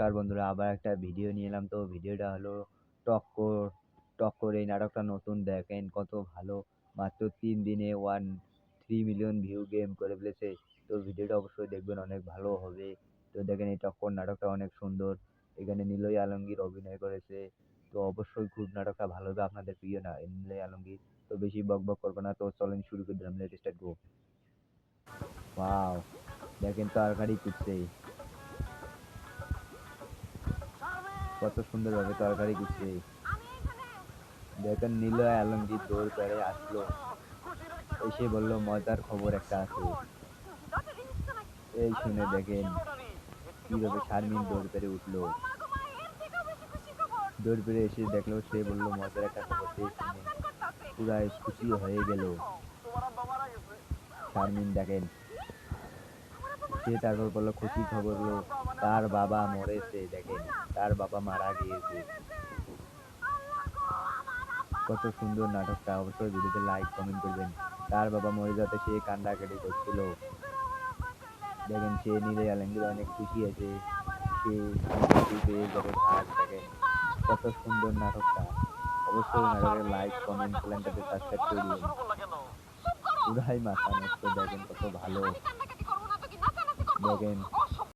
নমস্কার বন্ধুরা, আবার একটা ভিডিও নিয়ে এলাম। তো ভিডিওটা হলো টক্কর টক্কর এই নাটকটা নতুন দেখেন, কত ভালো। মাত্র তিন দিনে one three million view game করে ফেলেছে। তো ভিডিওটা অবশ্যই দেখবেন, অনেক ভালো হবে। তো দেখেন এই টক্কর নাটকটা অনেক সুন্দর। এখানে নিলয় আলমগীর অভিনয় করেছে। তো অবশ্যই খুব নাটকটা ভালো হবে আপনাদের প্রিয় না নিলয় আলমগীর। তো বেশি বক বক করব না। তো চলেন শুরু করে দিলাম লেট স্টার্ট গো ওয়াও দেখেন তরকারি কুটছে কত সুন্দরভাবে তরকারি কুটছে দেখেন নিলয় আলমগীর দৌড় করে আসলো। এসে বলল, মজার খবর একটা আছে। এই শুনে দেখেন কীভাবে শারমিন দৌড় করে উঠল। দৌড় পেরে এসে দেখল, সে বলল, মজার একটা খবর সে শুনে পুরাই খুশি হয়ে গেল। শারমিন দেখেন সে তারপর বলল খুশি খবর হলো তার বাবা মরেছে, দেখেন, তার বাবা মারা গিয়েছে। কত সুন্দর নাটকটা, অবশ্যই ভিডিওতে লাইক কমেন্ট করবেন। তার বাবা মরে যাতে সে কান্দাকাটি করছিল। দেখেন, সে নিলে আলমগীর অনেক খুশি আছে। সে কত সুন্দর নাটকটা। অবশ্যই নাটকের লাইক কমেন্ট চ্যানেলটাতে সাবস্ক্রাইব করে দিন পুরাই মাথা নষ্ট, দেখেন কত ভালো। দেখেন